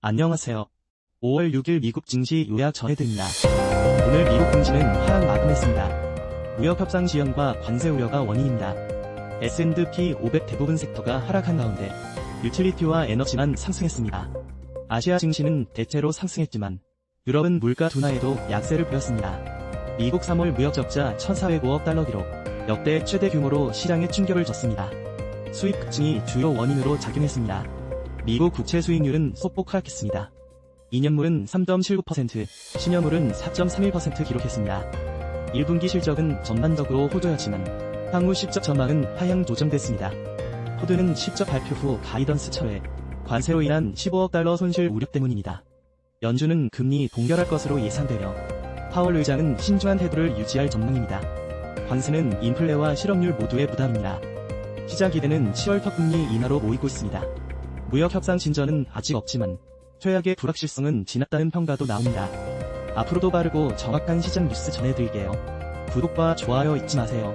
안녕하세요. 5월 6일 미국 증시 요약 전해드립니다. 오늘 미국 증시는 하락 마감했습니다. 무역협상 지연과 관세 우려가 원인입니다. S&P 500 대부분 섹터가 하락한 가운데 유틸리티와 에너지만 상승했습니다. 아시아 증시는 대체로 상승했지만 유럽은 물가 둔화에도 약세를 보였습니다. 미국 3월 무역 적자 1,405억 달러 기록 역대 최대 규모로 시장에 충격을 줬습니다. 수입 급증이 주요 원인으로 작용했습니다. 미국 국채 수익률은 소폭 하락했습니다. 2년물은 3.79%, 10년물은 4.31% 기록했습니다. 1분기 실적은 전반적으로 호조였지만 향후 실적 전망은 하향 조정됐습니다. 포드는 실적 발표 후 가이던스 철회, 관세로 인한 15억 달러 손실 우려 때문입니다. 연준은 금리 동결할 것으로 예상되며 파월 의장은 신중한 태도를 유지할 전망입니다. 관세는 인플레와 실업률 모두의 부담입니다. 시장 기대는 10월 턱 금리 인하로 모이고 있습니다. 무역 협상 진전은 아직 없지만 최악의 불확실성은 지났다는 평가도 나옵니다. 앞으로도 빠르고 정확한 시장 뉴스 전해드릴게요. 구독과 좋아요 잊지 마세요.